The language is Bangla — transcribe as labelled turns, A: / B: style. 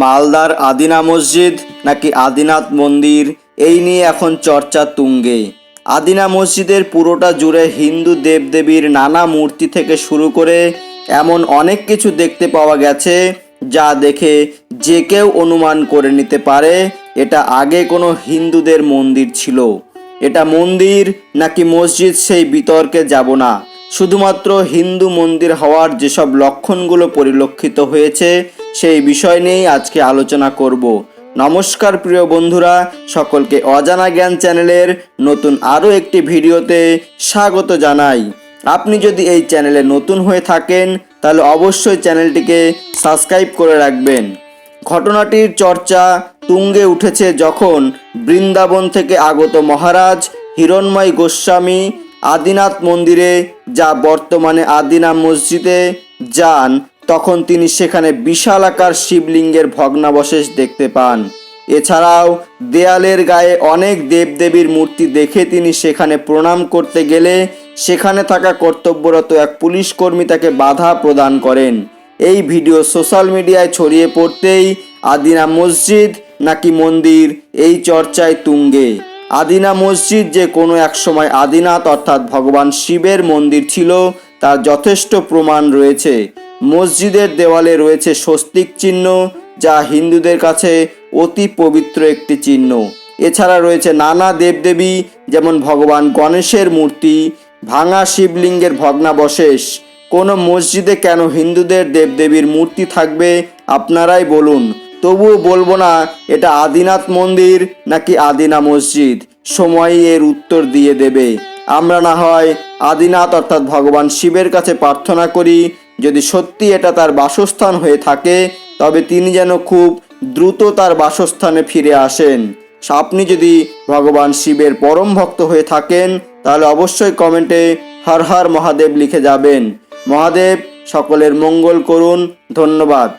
A: মালদার আদিনা মসজিদ নাকি আদিনাথ মন্দির? এই নিয়ে এখন চর্চা তুঙ্গে। আদিনা মসজিদের পুরোটা জুড়ে হিন্দু দেবদেবীর নানা মূর্তি থেকে শুরু করে এমন অনেক কিছু দেখতে পাওয়া গেছে যা দেখে যে কেউ অনুমান করে নিতে পারে এটা আগে কোনো হিন্দুদের মন্দির ছিল। এটা মন্দির নাকি মসজিদ সেই বিতর্কে যাব না। শুধুমাত্র হিন্দু মন্দির হওয়ার যেসব লক্ষণগুলো পরিলক্ষিত হয়েছে সেই বিষয় নিয়েই আজকে আলোচনা করব। নমস্কার প্রিয় বন্ধুরা, সকলকে অজানা জ্ঞান চ্যানেলের নতুন আরও একটি ভিডিওতে স্বাগত জানাই। আপনি যদি এই চ্যানেলে নতুন হয়ে থাকেন, তাহলে অবশ্যই চ্যানেলটিকে সাবস্ক্রাইব করে রাখবেন। ঘটনাটির চর্চা তুঙ্গে উঠেছে যখন বৃন্দাবন থেকে আগত মহারাজ হিরণময় গোস্বামী আদিনাথ মন্দিরে, যা বর্তমানে আদিনা মসজিদে, যান তখন তিনি সেখানে বিশাল আকার শিবলিঙ্গের ভগ্নাবশেষ দেখতে পান। এছাড়াও দেয়ালের গায়ে অনেক দেবদেবীর মূর্তি দেখে তিনি সেখানে প্রণাম করতে গেলে সেখানে থাকা কর্তব্যরত এক পুলিশ কর্মী তাকে বাধা প্রদান করেন। এই ভিডিও সোশ্যাল মিডিয়ায় ছড়িয়ে পড়তেই আদিনা মসজিদ নাকি মন্দির এই চর্চায় তুঙ্গে। আদিনা মসজিদ যে কোনো এক সময় আদিনাথ অর্থাৎ ভগবান শিবের মন্দির ছিল, তার যথেষ্ট প্রমাণ রয়েছে। মসজিদের দেওয়ালে রয়েছে স্বস্তিক চিহ্ন, যা হিন্দুদের কাছে অতি পবিত্র একটি চিহ্ন। এছাড়া রয়েছে নানা দেবদেবী, যেমন ভগবান গণেশের মূর্তি, ভাঙা শিবলিঙ্গের ভগ্নাবশেষ। কোনো মসজিদে কেন হিন্দুদের দেবদেবীর মূর্তি থাকবে, আপনারাই বলুন। তবুও বলব না, এটা আদিনাথ মন্দির নাকি আদিনা মসজিদ? সময়ই এর উত্তর দিয়ে দেবে। আমরা না হয় আদিনাথ অর্থাৎ ভগবান শিবের কাছে প্রার্থনা করি যদি সত্যি এটা তার বাসস্থান হয়ে থাকে, তবে তিনি যেন খুব দ্রুত তার বাসস্থানে ফিরে আসেন। আপনি যদি ভগবান শিবের পরম ভক্ত হয়ে থাকেন, তাহলে অবশ্যই কমেন্টে হর হর মহাদেব লিখে যাবেন। মহাদেব, সকলের মঙ্গল করুন। ধন্যবাদ।